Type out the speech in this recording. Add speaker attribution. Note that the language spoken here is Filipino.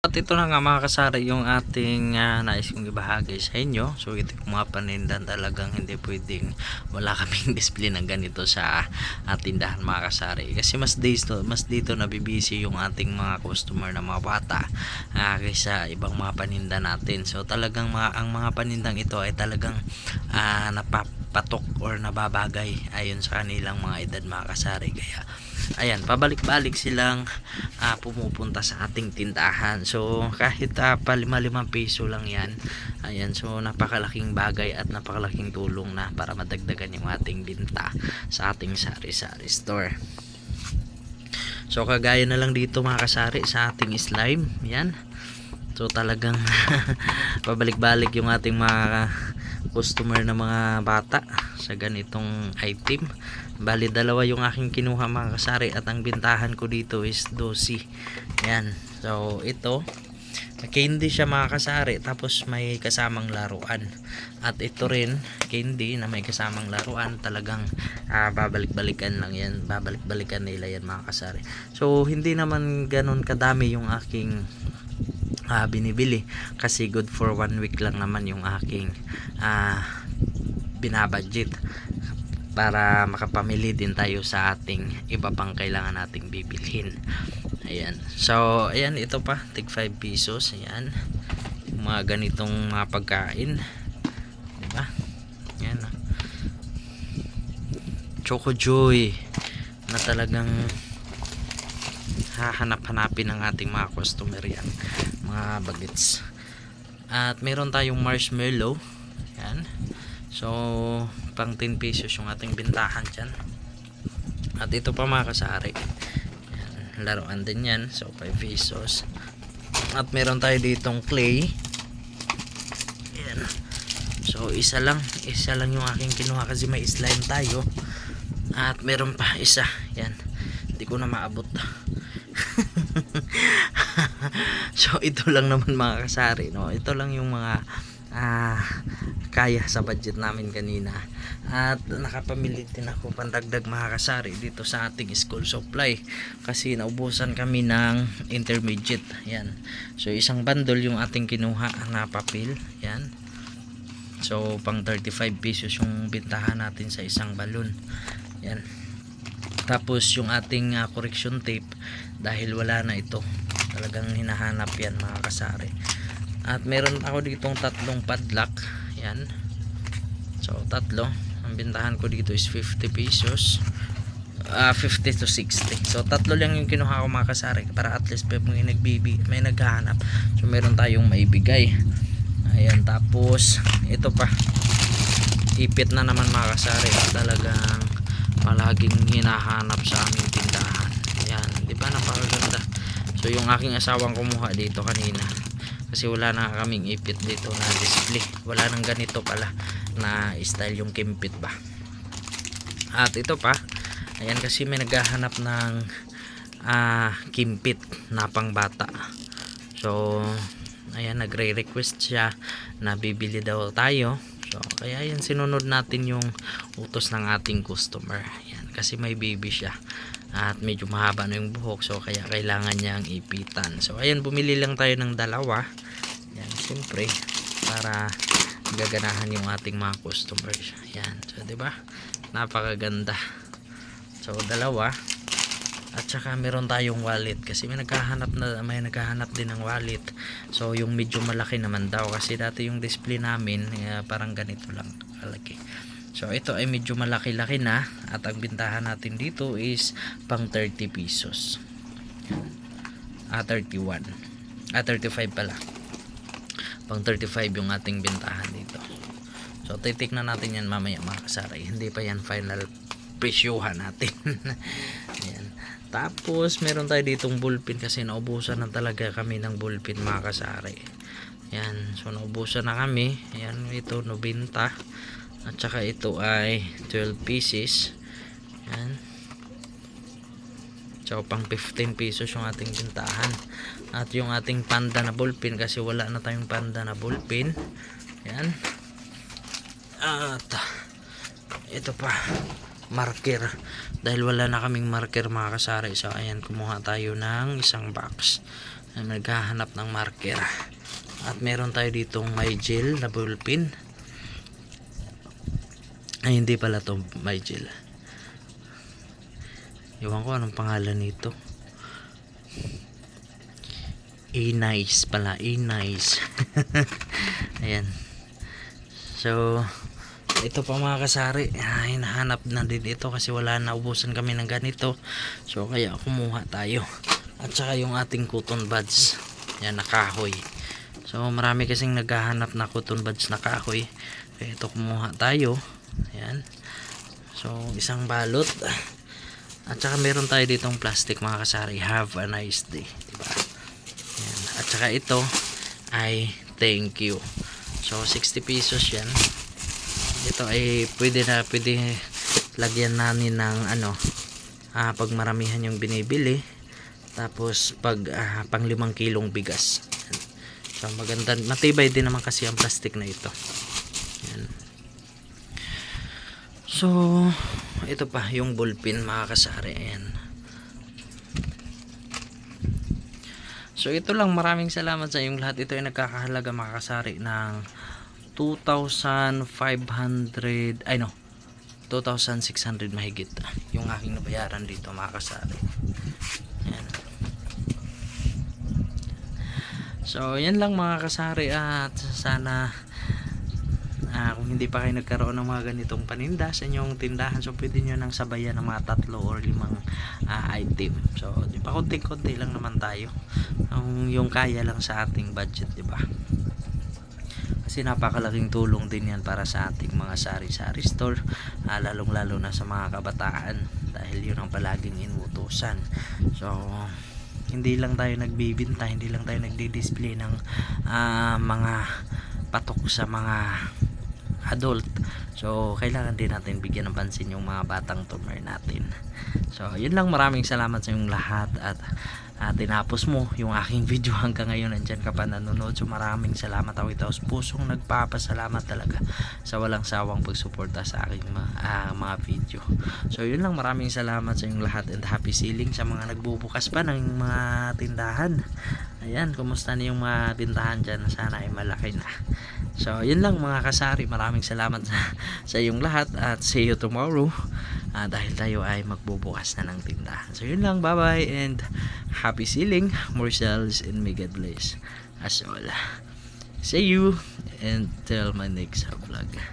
Speaker 1: At ito na nga mga kasari yung ating ah, nais kong ibahagi sa inyo. So ito yung mga panindan talagang hindi pwedeng wala kaming display ng ganito sa ah, tindahan mga kasari. Kasi mas dito, mas dito nabibisi yung ating mga customer na mga bata ah, kaysa ibang mga paninda natin. So talagang mga, ang mga panindang ito ay talagang ah, napapatok or nababagay ayon sa kanilang mga edad mga kasari. Kaya ayan pabalik-balik silang ah, pumupunta sa ating tindahan. So kahit uh, pa 5 piso lang yan ayan so napakalaking bagay at napakalaking tulong na para madagdagan yung ating binta sa ating sari-sari store. So kagaya na lang dito mga kasari sa ating slime yan. So talagang pabalik-balik yung ating mga customer na mga bata sa ganitong item. Bali dalawa yung aking kinuha mga kasari at ang bintahan ko dito is 12 yan. So ito candy siya mga kasari tapos may kasamang laruan. At ito rin candy na may kasamang laruan talagang ah, babalik-balikan lang yan. Babalik-balikan nila yan mga kasari. So hindi naman ganun kadami yung aking ah, binibili. Kasi good for one week lang naman yung aking ah, binabudget. Para makapamili din tayo sa ating iba pang kailangan nating bibilhin. Ayan. So ayan ito pa. Tig 5 pesos. Ayan. Mga ganitong mga pagkain. Diba? Ayan. Choco joy. Na talagang hahanap-hanapin ng ating mga customer yan mga bagets. At meron tayong marshmallow. Yan. So pang 10 pesos yung ating bintahan dyan. At ito pa mga kasari. Yan, laruan din yan. So 5 pesos. At meron tayo ditong clay. Yan. So isa lang. Isa lang yung aking kinuha kasi may slime tayo. At meron pa isa. Yan. Hindi ko na maabot so ito lang naman mga kasari no? Ito lang yung mga ah, kaya sa budget namin kanina. At nakapamili din ako pandagdag mga kasari dito sa ating school supply. Kasi naubusan kami ng intermediate yan. So isang bundle yung ating kinuha na papel yan. So pang 35 pesos yung bintahan natin sa isang balon yan tapos yung ating ah, correction tape dahil wala na ito. Talagang hinahanap yan mga kasari. At meron ako ditong tatlong padlock. Yan. So tatlo. Ang bintahan ko dito is 50 pesos. Ah 50 to 60 so tatlo lang yung kinuha ko mga kasari para at least may nagbibi may naghahanap. So meron tayong maibigay ayan tapos ito pa. Ipit na naman mga kasari. Talagang palaging hinahanap sa aming tindahan. Yan di ba? Napakaganda. So yung aking asawang kumuha dito kanina kasi wala na kaming ipit dito na display. Wala nang ganito pala na style yung kimpit ba. At ito pa ayan kasi may naghahanap ng ah, kimpit na pang bata so ayan nagre-request siya na bibili daw tayo so kaya yan sinunod natin yung utos ng ating customer. Yan kasi may baby siya. At medyo mahaba na yung buhok so kaya kailangan niyang ipitan. So ayan bumili lang tayo ng dalawa. Yan siyempre para gaganahan yung ating mga customers. Yan so ba? Napakaganda. So dalawa at saka meron tayong wallet kasi may naghahanap na may naghahanap din ng wallet. So yung medyo malaki naman daw kasi dati yung display namin eh, parang ganito lang kalaki. So ito ay medyo malaki-laki na at ang bintahan natin dito is pang 30 pesos. Ah 31 ah 35 pala. Pang 35 yung ating bintahan dito. So titiknan natin yan mamaya mga kasaray hindi pa yan final presyuhan natin tapos meron tayo ditong bullpen kasi naubusan na talaga kami ng bullpen mga kasari. Yan so naubusan na kami. Ayan ito 90 at saka ito ay 12 pieces. Yan. So pang 15 pesos yung ating bintahan. At yung ating panda na bullpen kasi wala na tayong panda na bullpen. Yan. At ito pa marker dahil wala na kaming marker mga kasari so ayan kumuha tayo ng isang box naghahanap ng marker. At meron tayo ditong may gel na ballpen. Ay, hindi pala to may gel. Iwan ko anong pangalan nito. A-nice pala. A-nice. Ayan. So, ito pa mga kasari. Ah, hinahanap na din ito kasi wala na ubusan kami ng ganito. So, kaya kumuha tayo. At saka yung ating cotton buds. Yan, nakahoy. So, marami kasing naghahanap na cotton buds na kahoy. Kaya ito kumuha tayo. Ayan. So, isang balot. At saka meron tayo ditong plastic mga kasari. Have a nice day. Diba? Ayan. At saka ito ay thank you. So, 60 pesos yan. Ito ay pwede na, pwede lagyan namin ng ano, ah, pag maramihan yung binibili. Tapos, pag ah, pang limang kilong bigas. So, maganda. Matibay din naman kasi ang plastic na ito. Yan. So, ito pa, yung bullpen mga kasari. Ayan. So, ito lang. Maraming salamat sa inyong lahat. Ito ay nagkakahalaga mga kasari ng 2,500 ay no 2,600 mahigit yung aking nabayaran dito mga kasari. Yan. so yan lang mga kasari at sana ah, kung hindi pa kayo nagkaroon ng mga ganitong paninda sa inyong tindahan so pwede nyo nang sabayan ng mga tatlo or limang ah, item. So di ba konti-konti lang naman tayo. Ang yung kaya lang sa ating budget di ba kasi napakalaking tulong din yan para sa ating mga sari-sari store ah, lalong lalo na sa mga kabataan. Dahil yun ang palaging inutusan so hindi lang tayo nagbibinta hindi lang tayo nagdi-display ng ah, mga patok sa mga adult. So kailangan din natin bigyan ng pansin yung mga batang tumor natin. So yun lang. Maraming salamat sa inyong lahat at at tinapos mo yung aking video hanggang ngayon. Nandyan ka pa nanonood. So maraming salamat. Ako ito pusong nagpapasalamat talaga sa walang sawang pagsuporta sa aking ah, mga video. So yun lang. Maraming salamat sa inyong lahat and happy selling sa mga nagbubukas pa ng mga tindahan. Ayan kumusta na yung mga tindahan dyan? Sana ay malaki na so yun lang mga kasari. Maraming salamat sa, sa iyong lahat at see you tomorrow. Ah, dahil tayo ay magbubukas na ng tindahan. So yun lang. Bye bye and happy selling more sales and may God bless as all. See you and till my next vlog